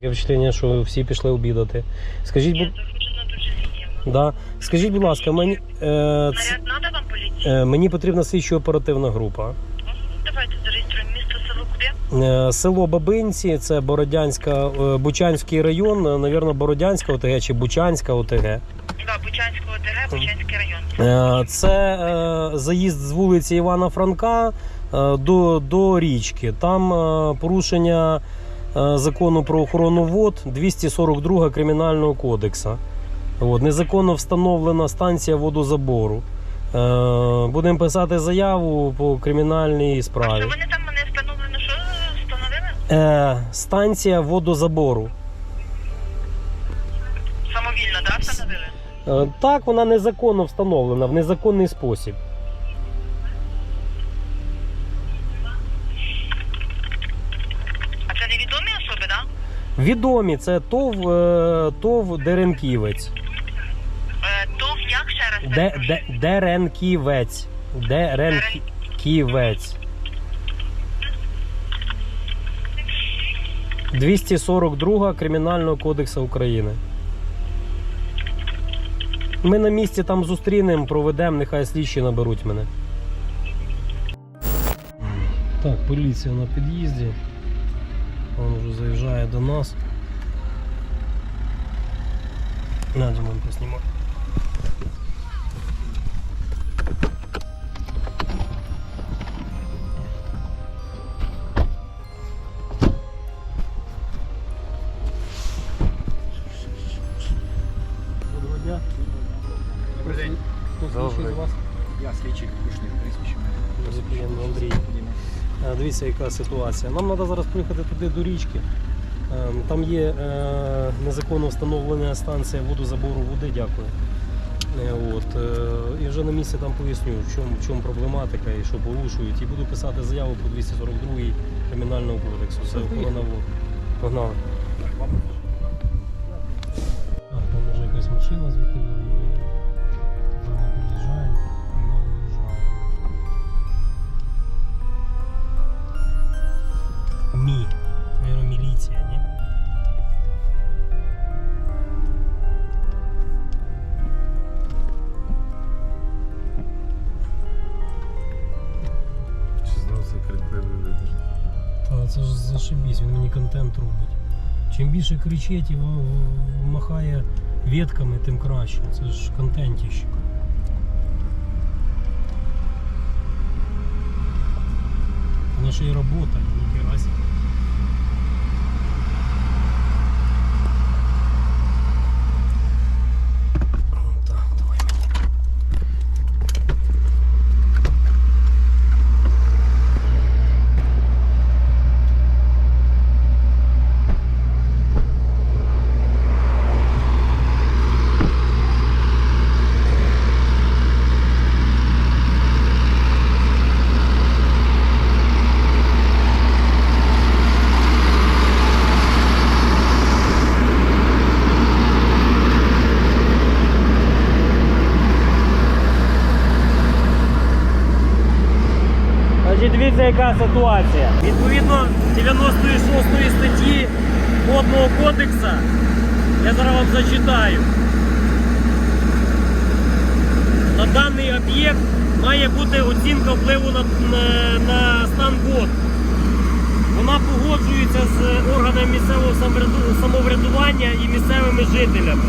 Таке впечатлення, що всі пішли обідати. Скажіть, Ні, загружена дуже да. Скажіть, будь ласка, мені, е, ц- Наряд надо вам поліції? е, мені потрібна слідчо оперативна група. Давайте зареєструємо місто село куди? Е, Село Бабинці, це Бородянська, е, Бучанський район, е, навірно, Бородянська ОТГ чи Бучанська ОТГ. Да, Бучанського ОТГ, Бучанський район. Е, Це е, заїзд з вулиці Івана Франка е, до, до річки. Там е, порушення закону про охорону вод 242 кримінального кодексу. От, незаконно встановлена станція водозабору. Е, Будемо писати заяву по кримінальній А справі. що вони там мене встановлено? Що встановили? Е, Станція водозабору. Самовільно, да, встановили? Е, Так, вона незаконно встановлена в незаконний спосіб. Відомі це ТОВ, е, ТОВ Деренківець. Е, ТОВ як ще раз? Де, де, Деренківець. Деренківець. 242 Кримінального кодексу України. Ми на місці там зустрінемо, проведемо, нехай слідчі наберуть мене. Так, поліція на під'їзді. Він вже заїжджає до нас. На, Дімон, поснімай. Доброго дня. Добрий день. Хто слідчий з вас? Я слідчий Кушник, прізвище мене. Дуже приємно, Андрій. Е, Дивіться, яка ситуація. Нам треба зараз поїхати туди до річки. Е, Там є е, незаконно встановлена станція водозабору води, дякую. Е, От, і вже на місці там поясню, в чому, в чому проблематика і що порушують. І буду писати заяву по 242 кримінального кодексу. Це охорона вод. Погнали. Так, там вже якась машина звідти контент робить. Чим більше кричить і махає ветками, тим краще. Це ж контентіще. Вона ще й робота, ніхера себе. Так, давай мені. Значить, дивіться, яка ситуація. Відповідно 96 статті Водного кодексу, я зараз вам зачитаю. На даний об'єкт має бути оцінка впливу на, на, на стан вод. Вона погоджується з органами місцевого самоврядування і місцевими жителями.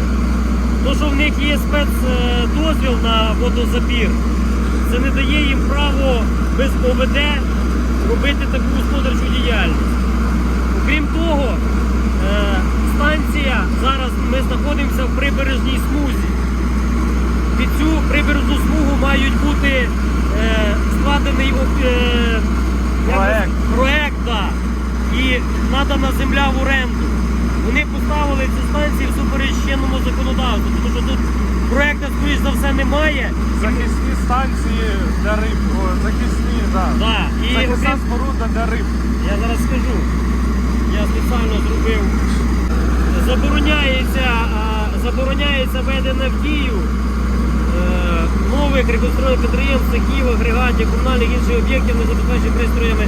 То, що в них є спецдозвіл на водозабір, це не дає їм право без ОВД робити таку господарчу діяльність. Окрім того, е, станція зараз ми знаходимося в прибережній смузі. Під цю прибережну смугу мають бути е, складений е, Проект. проект да, і надана земля в оренду. Вони поставили цю станцію всупереч чинному законодавству, тому що тут проекту, скоріш за все, немає. Захисні станції для риб. О, захисні, так. Да. І Захисна окрім- споруда для риб. Я зараз скажу. Я спеціально зробив. Забороняється, а, забороняється введення в дію е, нових реконструйованих підприємств, таких агрегатів, комунальних інших об'єктів, не забезпечені пристроями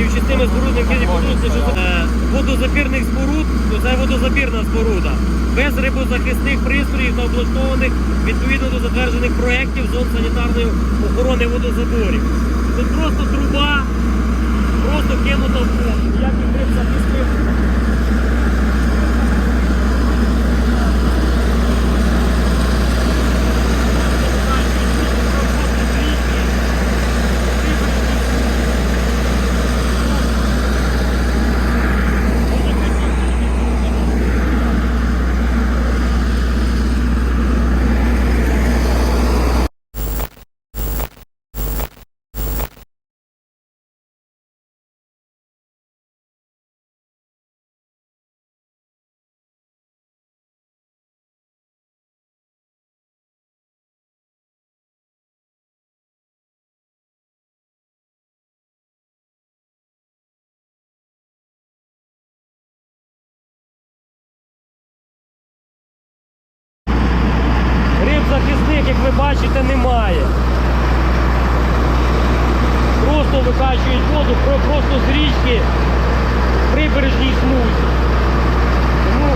і в частини спорудних видів е, водозапірних споруд, це водозапірна споруда. Без рибозахисних пристроїв та облаштованих відповідно до затверджених проєктів зон санітарної охорони водозаборів. Тут просто труба, просто кинута в воду. Ніяких рибзахисних Риб захисних, бачите, немає. Просто викачують воду просто з річки в прибережній смузі. Тому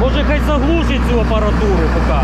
може хай заглушить цю апаратуру поки.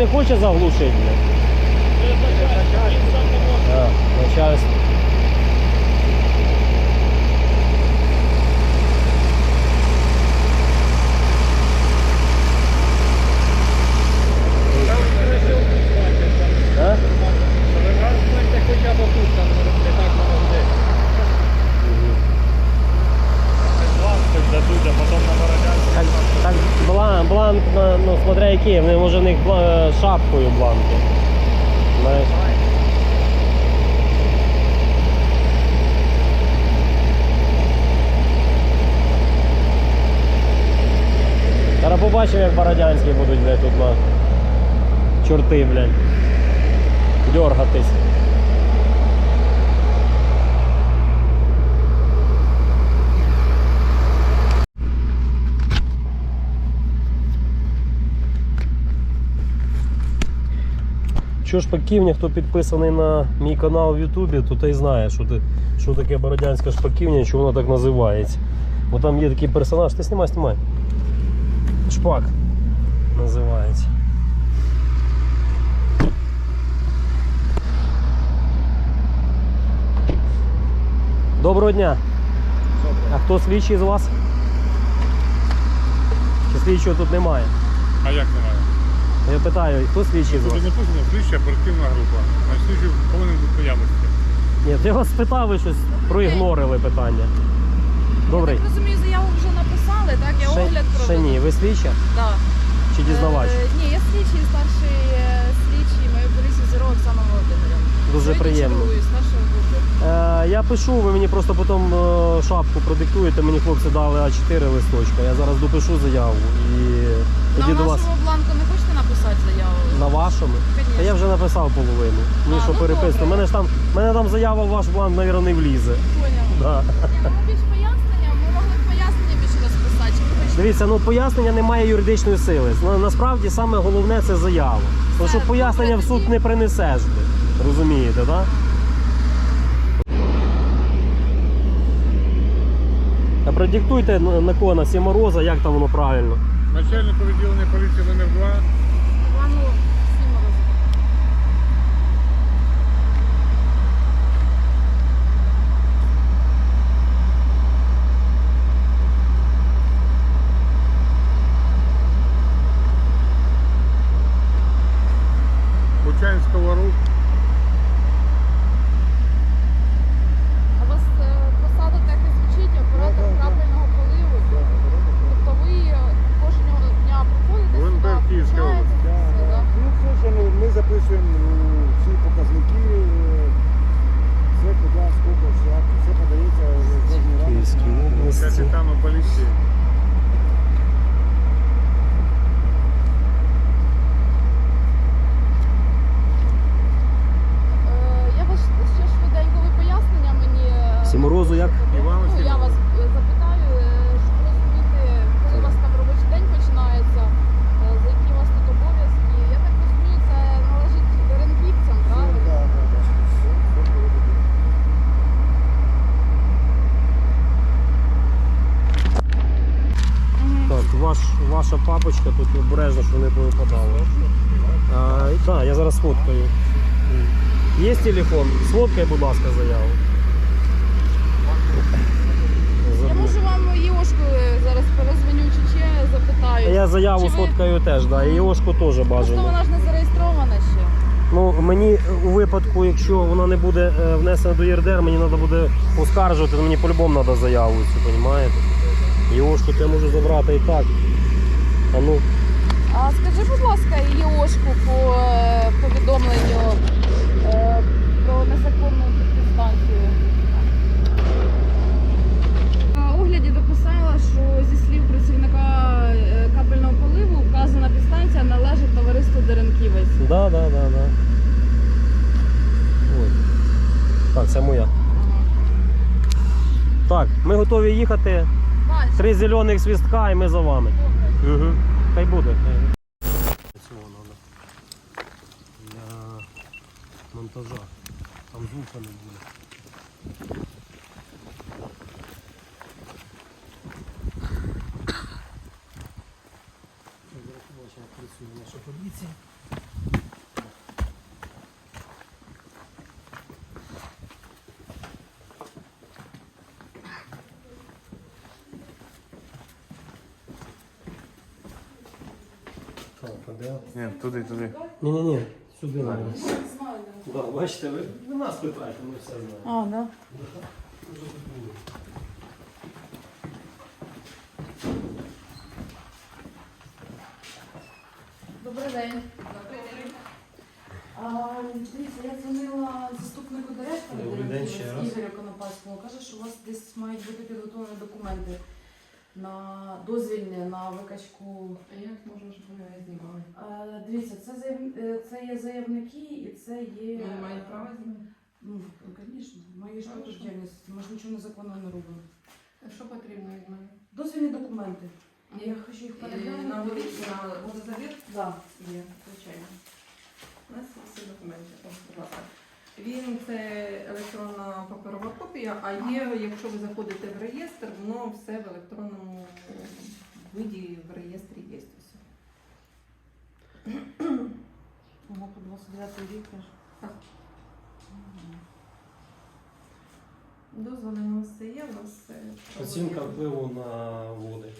Не хоче заглушити? блядь? Начальство. А? хоча б тут, там не так воно Дадуть, а потім на Бородянську. Так, так бланк, бланк на, ну, смотря які, вони може в них шапкою бланки. Знаєш? Зараз побачимо, як бородянські будуть, блядь, тут на чорти, блядь. Дергатись. Що ж шпаківня, хто підписаний на мій канал в Ютубі, то той знає, що, ти, що таке бородянська шпаківня, що вона так називається. Бо там є такий персонаж, ти знімай, знімай. Шпак називається. Доброго дня. А хто слідчий з вас? Чи слідчого тут немає? А як немає? Я питаю, хто слідчий з вас? Тут написано слідча оперативна група. А слідчий повинен бути появності. Ні, я вас спитав, ви щось проігнорили питання. Добрий. Я так розумію, заяву вже написали, так? Я Ще, огляд ще ні, ви слідча Да. чи дізнавач? Е, ні, я слідчий, старший е, слідчий моєї поліції Зіро Оксана Володимирівна. Дуже Сьогодні приємно. чергую старшого групи. Е, я пишу, ви мені просто потім е, шапку продиктуєте, мені хлопці дали А4 листочка. Я зараз допишу заяву і тоді На до вас нашому написати заяву? на вашому. Конечно. Та я вже написав половину. Мені А, що ну переписати. добре. Мене ж там, мене там заява в ваш бланк, мабуть, не влізе. Поняв. Да. Ні, ну більш пояснення, ми могли б пояснення більше розписати. Чи ви хочете? Дивіться, ну пояснення не має юридичної сили. На- Насправді саме головне це заява. Тому що Все, пояснення в добре, суд тоді. не принесеш. би. Розумієте, так? А продиктуйте на на кого на Сімороза, як там воно правильно. Начальнику відділення поліції номер 2 Івану Сіморозу. Бучанського рух. А у вас е, посада так і звучить, оператор крапельного поливу. Тобто ви е, кожного дня приходите УНП сюди, Київська включаєте область. все, да? Ну, все ж ну, ми записуємо е, всі показники, е, все куди, скільки, як, все подається е, кожен раз. Київській області. Капітану поліції. Е, Я вас ще швиденько ви пояснення мені. е, Сіморозу як? Ну, я вас е, запитаю, е, щоб розуміти, коли у вас там робочий день починається, е, за які у вас тут обов'язки. Я так розумію, це належить ренківцям, правильно? Так, ваш, ваша папочка тут обережно, що не повипадало. А, так, я зараз сфоткаю. Є телефон? Сфоткай, будь ласка, заяву. Я Забув. можу вам Єошку зараз перезвоню чи ще запитаю. Я заяву Чи ви- сфоткаю теж, да. і Ошку теж Просто бажано. вона ж не зареєстрована ще. Ну, мені у випадку, якщо вона не буде е, внесена до ЄРДР, мені треба буде оскаржувати, то мені по-любому треба заяву цю, розумієте? Єошку я можу забрати і так. А ну, А скажи, будь ласка, Єошку по е, повідомленню е, про незаконну підстанцію. Що зі слів працівника е, капельного поливу вказана підстанція належить товариству Деренківець. да, да, да, да. Ой. Так, це моя. Так, ми готові їхати. Бач, Три зелених свістка і ми за вами. добре. Угу. Хай буде. Хай. Цього треба. Для монтажа. Там звука не буде. Так, а де? Ні, туди, туди. Ні-ні-ні, сюди надо. Да, бачите, ви, ви нас питаєте, ми все знаємо. А, да. Добрий день. А, Дивіться, я дзвонила заступнику директора Добрий день ще Директора раз. Ігоря Конопаського. Каже, що у вас десь мають бути підготовлені документи на дозвільні на викачку. А як можна, щоб вони не знімали? А, Дивіться, це, заяв... е, це є заявники і це є. Вони мають право знімати? Ну, звісно, мої ж Хорошо. також діяльність. Ми ж нічого незаконного не робимо. А Що потрібно від мене? Дозвільні документи. Я хочу їх І На переглянути. на водозабір? Да. Є, звичайно. У нас всі документи. О, будь ласка. Він це електронна паперова копія, а є, якщо ви заходите в реєстр, воно все в електронному виді в реєстрі є. Все. Ого, по 29 рік аж. Так. Дозволи у все є, у нас все. Оцінка впливу на води.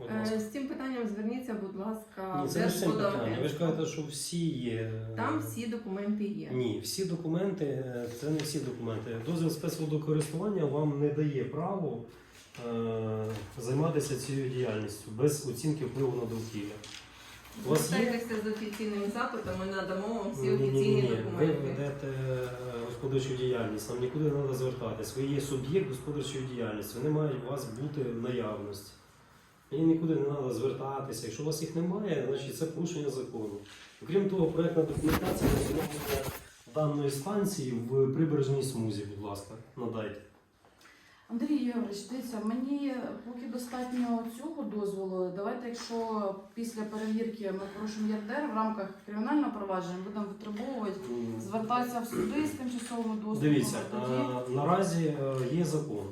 Е, З цим питанням зверніться, будь ласка, Ні, в це не з цим питання. Ви ж кажете, що всі є. е, Там всі документи є. Ні, всі документи, е, це не всі документи. Дозвіл спецводокористування вам не дає право е, займатися цією діяльністю без оцінки впливу на довкілля. У вас є? Звертайтеся з офіційним запитом, ми надамо вам всі Ні-ні-ні, офіційні Ви документи. ведете е, господарчу діяльність, нам нікуди не треба звертатись. Ви є суб'єкт господарчої діяльності, вони мають у вас бути в наявності. І нікуди не треба звертатися. Якщо у вас їх немає, значить це порушення закону. Окрім того, проєктна документація на встановлення даної станції в прибережній смузі, будь ласка, надайте. Андрій Єврович, дивіться, мені поки достатньо цього дозволу. Давайте, якщо після перевірки ми порушимо ЄРДР в рамках кримінального провадження, будемо витребовувати, звертатися в суди з тимчасовим дозволом. Дивіться, тоді е, наразі е, є закон.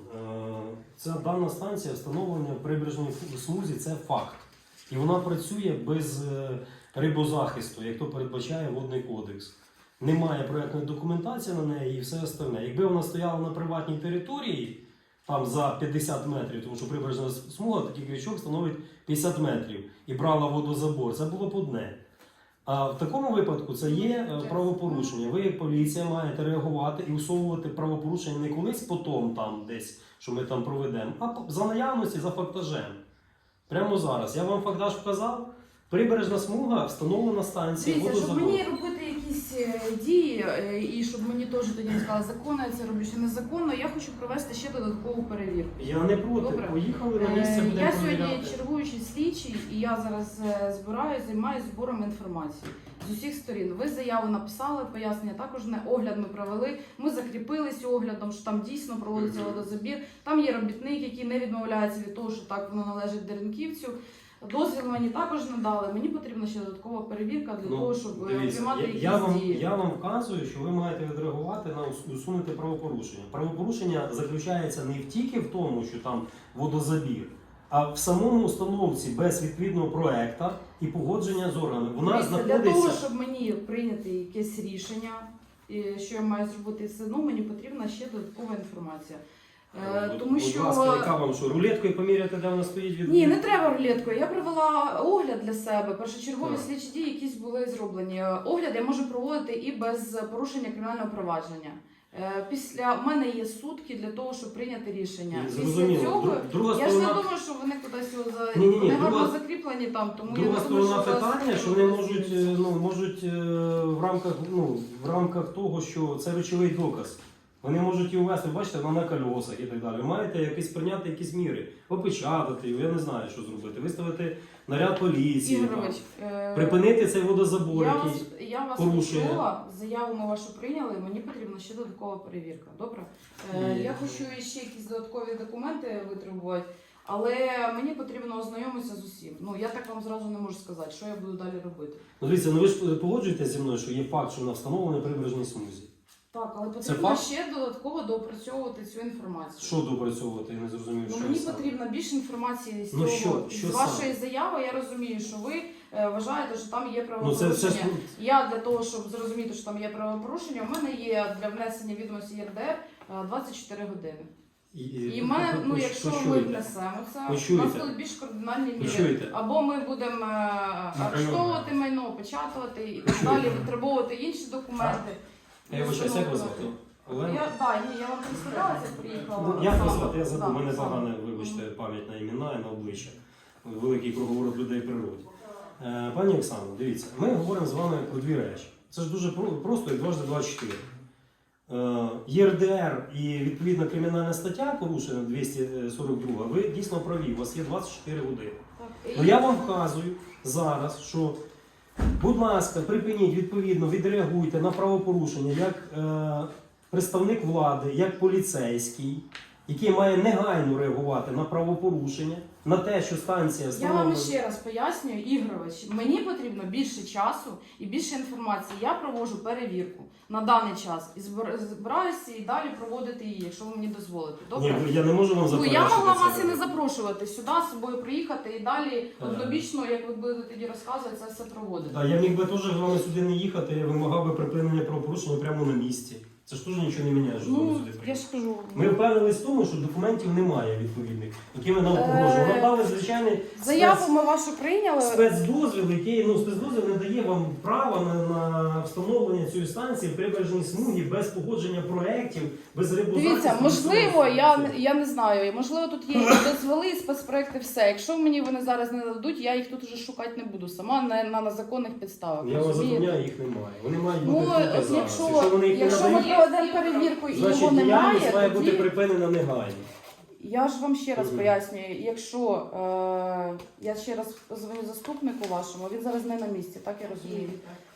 Ця дана станція встановлення прибережної смузі це факт. І вона працює без е, рибозахисту, як то передбачає водний кодекс. Немає проєктної документації на неї і все остальне. Якби вона стояла на приватній території, там за 50 метрів, тому що прибережна смуга, такий крючок становить 50 метрів і брала водозабор, це було б одне. А в такому випадку це є е, правопорушення. Ви, як поліція, маєте реагувати і усовувати правопорушення не колись потом там десь, що ми там проведемо, а за наявності, за фактажем. Прямо зараз. Я вам фактаж вказав. Прибережна смуга встановлена станція Дивіться, щоб водозабору. мені робити дії, е, і щоб мені теж тоді не сказали, законно я це роблю чи незаконно, я хочу провести ще додаткову перевірку. Я не проти. Добре. Поїхали на місце, Е, будемо Я сьогодні перевіряти. чергуючий слідчий, і я зараз е, збираю, займаюся збором інформації з усіх сторін. Ви заяву написали, пояснення також не огляд ми провели. Ми закріпилися оглядом, що там дійсно проводиться водозабір. Там є робітник, який не відмовляється від того, що так воно належить деренківцю. Дозвіл мені також надали. Мені потрібна ще додаткова перевірка для Ну, того, щоб е, дивіться, приймати я, якісь я, вам, дії. я вам вказую, що ви маєте відреагувати на ус- усунути правопорушення. Правопорушення заключається не в тільки в тому, що там водозабір, а в самому установці без відповідного проекта і погодження з органами. Вона Дивіться, Для знаходиться. того, щоб мені прийняти якесь рішення, і що я маю зробити все одно, мені потрібна ще додаткова інформація. Е, Будь- тому будь що ласка, яка вам що, рулеткою поміряти, де вона стоїть від ні, не треба рулеткою. Я провела огляд для себе. Першочергові Так. слідчі дії якісь були зроблені. Е, Огляд я можу проводити і без порушення кримінального провадження. Е, Після в мене є сутки для того, щоб прийняти рішення. Після Зрозуміло. цього Дру- Друга я ж не сторона, думаю, що вони кудись його за Ні-ні-ні, гарно друга- закріплені там. Тому я друга не думаю, сторона що питання, що вони можуть, е, ну, можуть е, в рамках, ну, в рамках того, що це речовий доказ. Вони можуть її увести, бачите, вона на кольосах і так далі. Ви маєте якісь прийняти якісь міри, опечатати я не знаю, що зробити. Виставити наряд поліції, Ігорович, е, припинити цей водозабор, Я який вас, я вас порушує. почула, заяву ми вашу прийняли, мені потрібна ще додаткова перевірка. Добре? Е, я хочу ще якісь додаткові документи витребувати, але мені потрібно ознайомитися з усім. Ну я так вам зразу не можу сказати, що я буду далі робити. Ну, дивіться, ну ви ж погоджуєтеся зі мною, що є факт, що вона встановлена прибережній смузі. Так, але потрібно факт? ще додатково доопрацьовувати цю інформацію. Що допрацьовувати, я не зрозумів, Ну, що мені саме. потрібно більше інформації з Ну, цього що- що з саме? вашої заяви. Я розумію, що ви е, вважаєте, що там є Ну це, ж правопорушення. Я для того, щоб зрозуміти, що там є правопорушення, у мене є для внесення відомості ЄРДР е, 24 години. і, І ми, ну, якщо ми внесемо це, у нас будуть більш кардинальні міри. Почуєте? Або ми будемо е, арештовувати майно, опечатувати і так далі, витребовувати інші документи. Я вибачаюсь, як вас звати? Олена? Я, да, ні, я вам представлялася, приїхала. Ну, Як вас звати? Я забув, у мене погана, вибачте, пам'ять на імена і на обличчя. Великий круговорот людей природі. Е, Пані Оксано, дивіться, ми говоримо з вами про дві речі. Це ж дуже про- просто і дважди 24. Е, ЄРДР і відповідна кримінальна стаття порушена 242, ви дійсно праві, у вас є 24 години. Так, Ну я вам вказую зараз, що, будь ласка, припиніть відповідно, відреагуйте на правопорушення як е, представник влади, як поліцейський, який має негайно реагувати на правопорушення, на те, що станція Я встановлена. вам ще раз пояснюю, Ігорович, мені потрібно більше часу і більше інформації. Я проводжу перевірку на даний час і збир- збираюся і далі проводити її, якщо ви мені дозволите. Добре? Ні, я не можу вам Ну заперечити. я могла це. вас і не запрошувати сюди з собою приїхати і далі Так. однобічно, як ви будете тоді розказувати, це все проводити. Та я міг би теж з вами сюди не їхати, я вимагав би припинення правопорушення прямо на місці. Це ж теж нічого не міняє, що Ну я ж кажу, Ми впевнились в тому, що документів немає відповідних, якими нам погрожували. Нам дали звичайний заяву ми вашу прийняли. спецдозвіл, який ну спецдозвіл не дає вам права на, на встановлення цієї станції в прибережній смугі без погодження проєктів, без рибозахисту. Дивіться, можливо, я, не- я не знаю. Можливо, тут є і дозволи, і спецпроекти, все. Якщо мені вони зараз не дадуть, я їх тут вже шукати не буду. Сама на, на, на законних підставах. Я вас розумієте? запевняю, їх немає. Вони мають Ну, бути тут і от зараз. якщо, вони їх не якщо ми надають, проведемо перевірку і значить його немає, діяльність має бути тоді... припинена негайно. я ж вам ще раз Мгм. пояснюю, якщо е, я ще раз позвоню заступнику вашому, він зараз не на місці, так я розумію.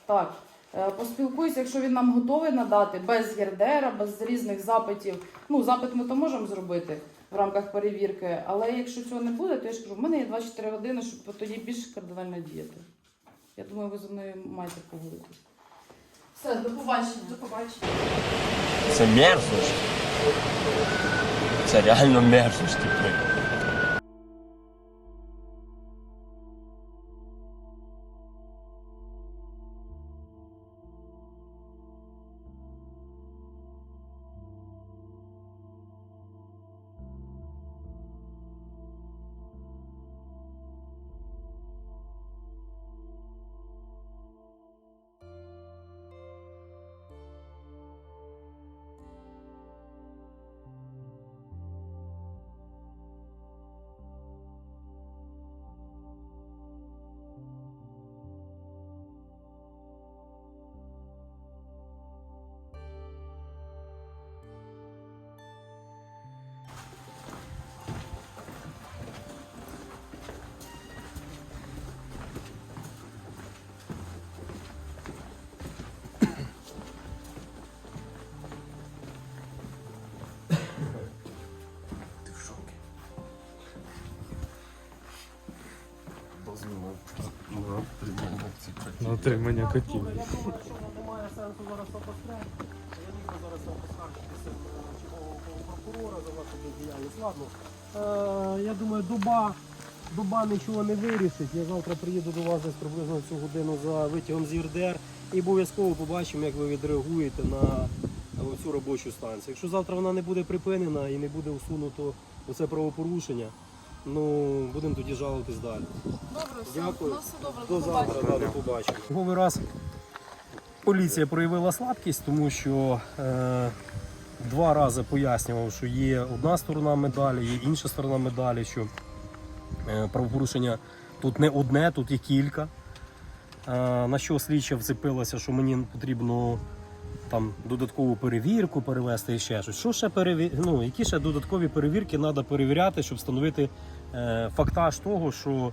Так. Е, Поспілкуюся, якщо він нам готовий надати без ЄРДР, без різних запитів. Ну, запит ми то можемо зробити в рамках перевірки, але якщо цього не буде, то я ж кажу, в мене є 24 години, щоб тоді більш кардинально діяти. Я думаю, ви зі мною маєте погодитись. Все, до побачення. До побачення. Це мерзость. Це реально мерзость. типу. На отримання котів. Немає сенсу зараз обостряти. Я міг би зараз вам поскаржитися чергового прокурора за вашу бездіяльність. Ладно. Я думаю, доба, доба нічого не вирішить. Я завтра приїду до вас десь приблизно цю годину за витягом з ЄРДР і обов'язково побачимо, як ви відреагуєте на цю робочу станцію. Якщо завтра вона не буде припинена і не буде усунуто оце правопорушення, ну будемо тоді жалуватись далі. Добре, все. Дякую. Ну, все добре, До завтра, да, до побачення. Черговий раз поліція проявила слабкість, тому що е, два рази пояснював, що є одна сторона медалі, є інша сторона медалі, що е, правопорушення тут не одне, тут є кілька. Е, на що слідча вцепилася, що мені потрібно там додаткову перевірку перевести і ще щось. Що ще перевір... ну, які ще додаткові перевірки треба перевіряти, щоб встановити е, фактаж того, що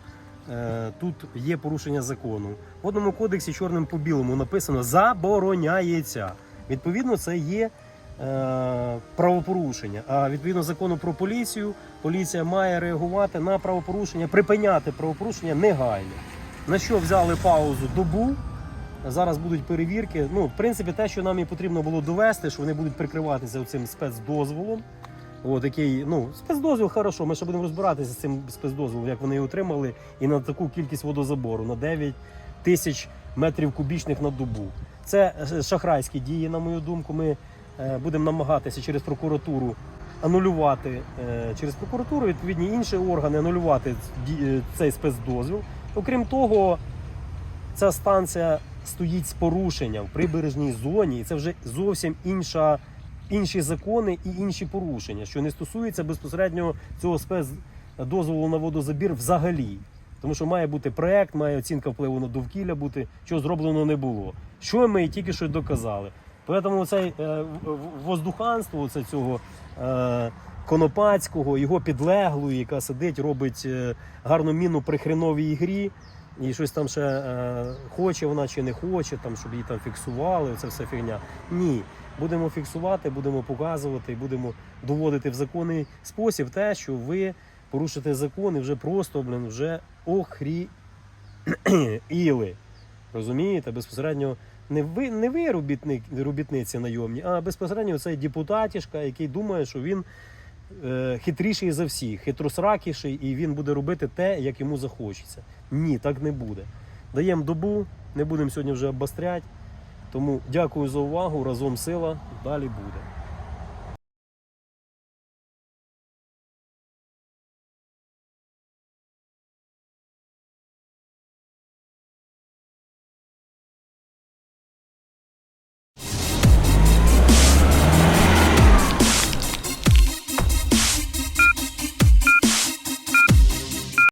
е, тут є порушення закону. В одному кодексі чорним по білому написано забороняється. Відповідно, це є е, правопорушення. А відповідно закону про поліцію, поліція має реагувати на правопорушення, припиняти правопорушення негайно. На що взяли паузу добу. Зараз будуть перевірки. Ну, в принципі, те, що нам і потрібно було довести, що вони будуть прикриватися цим спецдозволом. От, який, ну, спецдозвіл хорошо, ми ще будемо розбиратися з цим спецдозволом, як вони його отримали, і на таку кількість водозабору на 9 тисяч метрів кубічних на добу. Це е, шахрайські дії, на мою думку. Ми е, будемо намагатися через прокуратуру анулювати е, через прокуратуру, відповідні інші органи анулювати е, цей спецдозвіл. Окрім того, ця станція стоїть з порушенням в прибережній зоні, і це вже зовсім інша, інші закони і інші порушення, що не стосується безпосередньо цього спецдозволу на водозабір взагалі. Тому що має бути проект, має оцінка впливу на довкілля бути, що зроблено не було. Що ми тільки що доказали. Тому цей е, воздуханство оце цього е, Конопацького, його підлеглої, яка сидить, робить е, гарну міну при хреновій грі. І щось там ще е, хоче вона чи не хоче, там, щоб її там фіксували, це все фігня. Ні. Будемо фіксувати, будемо показувати будемо доводити в законний спосіб те, що ви порушите закон і вже просто, блин, вже охріли. Розумієте? Безпосередньо не ви, не ви робітник, робітниці найомні, а безпосередньо цей депутатішка, який думає, що він хитріший за всіх, хитросракіший, і він буде робити те, як йому захочеться. Ні, так не буде. Даємо добу, не будемо сьогодні вже обостряти. Тому дякую за увагу. Разом сила. Далі буде.